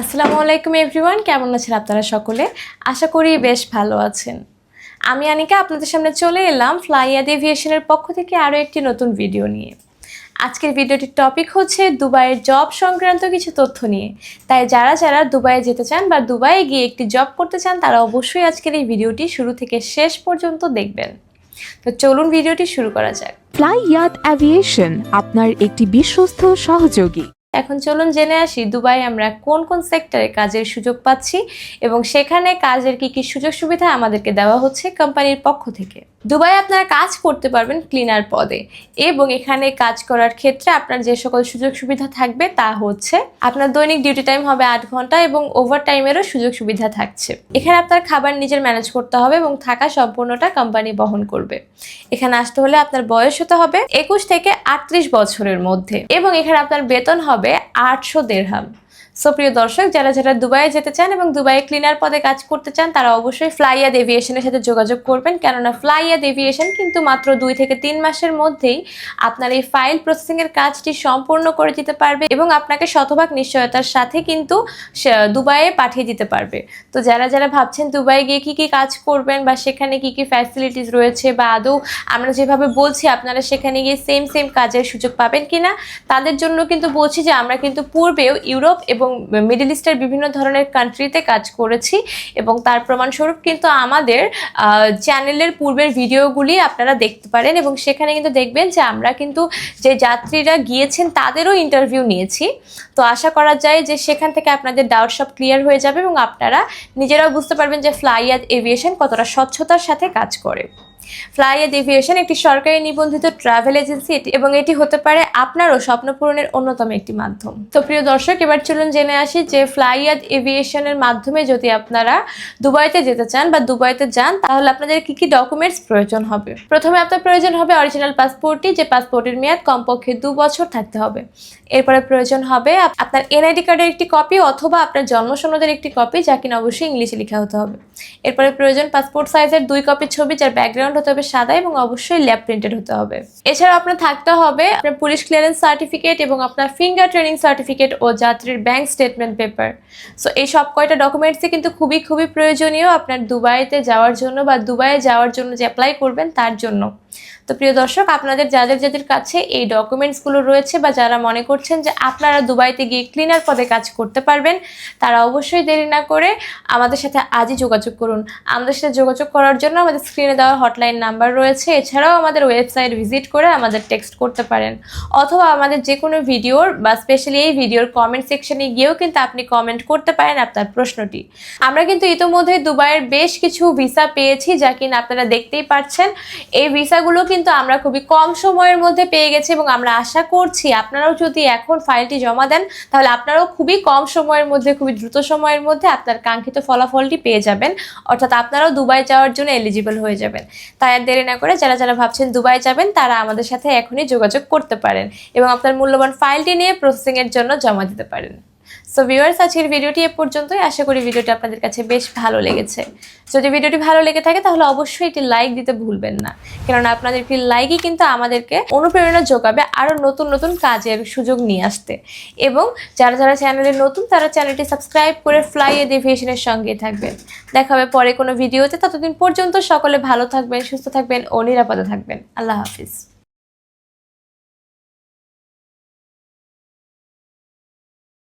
আসসালামু আলাইকুম এভরিওয়ান কেমন আছেন আপনারা সকলে? আশা করি বেশ ভালো আছেন। আমি আনিকা, আপনাদের সামনে চলে এলাম ফ্লাইয়াদ এভিয়েশনের পক্ষ থেকে আরও একটি নতুন ভিডিও নিয়ে। আজকের ভিডিওটির টপিক হচ্ছে দুবাইয়ের জব সংক্রান্ত কিছু তথ্য নিয়ে। তাই যারা যারা দুবাইয়ে যেতে চান বা দুবাইয়ে গিয়ে একটি জব করতে চান, তারা অবশ্যই আজকের এই ভিডিওটি শুরু থেকে শেষ পর্যন্ত দেখবেন। তো চলুন ভিডিওটি শুরু করা যাক। ফ্লাই ইয়াত অ্যাভিয়েশন আপনার একটি বিশ্বস্ত সহযোগী। এখন চলুন জেনে আসি দুবাই আমরা কোন কোন সেক্টরে কাজের সুযোগ পাচ্ছি এবং সেখানে কাজের কি কি সুযোগ সুবিধা আমাদেরকে দেওয়া হচ্ছে কোম্পানির পক্ষ থেকে। দুবাই আপনারা কাজ করতে পারবেন ক্লিনার পদে এবং এখানে কাজ করার ক্ষেত্রে আপনার যে সকল সুযোগ সুবিধা থাকবে তা হচ্ছে আপনার দৈনিক ডিউটি টাইম হবে আট ঘণ্টা এবং ওভার টাইমেরও সুযোগ সুবিধা থাকছে। এখানে আপনার খাবার নিজের ম্যানেজ করতে হবে এবং থাকা সম্পূর্ণটা কোম্পানি বহন করবে। এখানে আসতে হলে আপনার বয়স হতে হবে একুশ থেকে আটত্রিশ বছরের মধ্যে এবং এখানে আপনার বেতন হবে আটশো দেড়হাম। সো প্রিয় দর্শক, যারা যারা দুবাইয়ে যেতে চান এবং দুবাইয়ে ক্লিনার পদে কাজ করতে চান, তারা অবশ্যই ফ্লাইয়াদ এভিয়েশনের সাথে যোগাযোগ করবেন। কেননা ফ্লাইয়াদ এভিয়েশন কিন্তু মাত্র দুই থেকে তিন মাসের মধ্যেই আপনার এই ফাইল প্রসেসিংয়ের কাজটি সম্পূর্ণ করে দিতে পারবে এবং আপনাকে শতভাগ নিশ্চয়তার সাথে কিন্তু দুবাইয়ে পাঠিয়ে দিতে পারবে। তো যারা যারা ভাবছেন দুবাই গিয়ে কি কি কাজ করবেন বা সেখানে কি কি ফ্যাসিলিটিস রয়েছে বা আদৌ আমরা যেভাবে বলছি, আপনারা সেখানে গিয়ে সেম সেম কাজের সুযোগ পাবেন কিনা, তাদের জন্য কিন্তু বলছি যে আমরা কিন্তু পূর্বেও ইউরোপ এবং মিডল ইস্টের বিভিন্ন ধরনের কান্ট্রিতে কাজ করেছি এবং তার প্রমাণস্বরূপ কিন্তু আমাদের চ্যানেলের পূর্বের ভিডিওগুলি আপনারা দেখতে পারেন এবং সেখানে কিন্তু দেখবেন যে আমরা কিন্তু যে যাত্রীরা গিয়েছেন তাদেরও ইন্টারভিউ নিয়েছি। তো আশা করা যায় যে সেখান থেকে আপনাদের ডাউট সব ক্লিয়ার হয়ে যাবে এবং আপনারা নিজেরাও বুঝতে পারবেন যে ফ্লাইয়াদ এভিয়েশন কতটা স্বচ্ছতার সাথে কাজ করে। ফ্লাইয়াদ এভিয়েশন একটি সরকারি নিবন্ধিত ট্রাভেল এজেন্সি এবং এটি হতে পারে আপনারও স্বপ্ন পূরণের অন্যতম একটি মাধ্যম। তো প্রিয় দর্শক, এবার চলুন জেনে আসি যে ফ্লাইয়াদ এভিয়েশনের মাধ্যমে যদি আপনারা দুবাইতে যেতে চান বা দুবাইতে যান, তাহলে আপনাদের কি কি ডকুমেন্টস প্রয়োজন হবে? প্রথমে আপনার প্রয়োজন হবে অরিজিনাল পাসপোর্টটি, যে পাসপোর্টের মেয়াদ কমপক্ষে দু বছর থাকতে হবে। এরপরে প্রয়োজন হবে আপ- আপনার এনআইডি কার্ডের একটি কপি অথবা আপনার জন্ম সনদের একটি কপি, যা কিনা অবশ্যই ইংলিশে লেখা হতে হবে। এরপরে প্রয়োজন পাসপোর্ট সাইজের দুই কপি ছবি, যার ব্যাকগ্রাউন্ড হতে হবে সাদা এবং অবশ্যই ল্যাব প্রিন্টেড হতে হবে। এছাড়াও আপনার থাকতে হবে আপনার পুলিশ ক্লিয়ারেন্স সার্টিফিকেট এবং আপনার ফিঙ্গার ট্রেনিং সার্টিফিকেট ও যাত্রীর ব্যাংক স্টেটমেন্ট পেপার সো এই সব কয়টা ডকুমেন্টসই কিন্তু খুবই খুবই প্রয়োজনীয় আপনার দুবাইতে যাওয়ার জন্য বা দুবাইয়ে যাওয়ার জন্য যে অ্যাপ্লাই করবেন তার জন্য। তো, প্রিয় দর্শক, আপনাদের, যাদের যাদের কাছে এই ডকুমেন্টসগুলো রয়েছে বা যারা মনে করছেন যে আপনারা দুবাইতে গিয়ে ক্লিনার পদে কাজ করতে পারবেন, তারা অবশ্যই দেরি না করে আমাদের সাথে আজই যোগাযোগ করুন। আমাদের সাথে যোগাযোগ করার জন্য আমাদের স্ক্রিনে দেওয়া হটলাইন নাম্বার রয়েছে, এছাড়াও আমাদের ওয়েবসাইট ভিজিট করে আমাদের টেক্সট করতে পারেন। অথবা আমাদের যে কোনো ভিডিওর বা স্পেশালি এই ভিডিওর কমেন্ট সেকশনে গিয়েও কিন্তু আপনি কমেন্ট করতে পারেন আপনার প্রশ্নটি। আমরা কিন্তু ইতোমধ্যে দুবাইয়ের বেশ কিছু ভিসা পেয়েছি যা কিনা আপনারা দেখতেই পাচ্ছেন। এই ভিসাগুলো কিন্তু আমরা খুবই কম সময়ের মধ্যে পেয়ে গেছি এবং আমরা আশা করছি আপনারাও যদি এখন ফাইলটি জমা দেন, তাহলে আপনারাও খুবই কম সময়ের মধ্যে, খুবই দ্রুত সময়ের মধ্যে আপনার কাঙ্ক্ষিত ফলাফলটি পেয়ে যাবেন। অর্থাৎ আপনারাও দুবাই যাওয়ার জন্য এলিজিবল হয়ে যাবেন। তাই আর দেরি না করে যারা যারা ভাবছেন দুবাই যাবেন, তারা আমাদের সাথে এখনই যোগাযোগ করতে পারেন এবং আপনার মূল্যবান ফাইলটি নিয়ে প্রসেসিংয়ের জন্য জমা দিতে পারেন। সো ভিউয়ার্স আজকের ভিডিওটি এ পর্যন্তই। আশা করি ভিডিওটি আপনাদের কাছে বেশ ভালো লেগেছে। যদি ভিডিওটি ভালো লেগে থাকে, তাহলে অবশ্যই একটি লাইক দিতে ভুলবেন না। কেননা আপনাদের একটি লাইকই কিন্তু আমাদেরকে অনুপ্রেরণা যোগাবে আরও নতুন নতুন কাজের সুযোগ নিয়ে আসতে। এবং যারা যারা চ্যানেলে নতুন, তারা চ্যানেলটি সাবস্ক্রাইব করে ফ্লাই এভিয়েশনের সঙ্গে থাকবেন। দেখা হবে পরে কোনো ভিডিওতে ততদিন পর্যন্ত সকলে ভালো থাকবেন, সুস্থ থাকবেন ও নিরাপদে থাকবেন। আল্লাহ হাফিজ।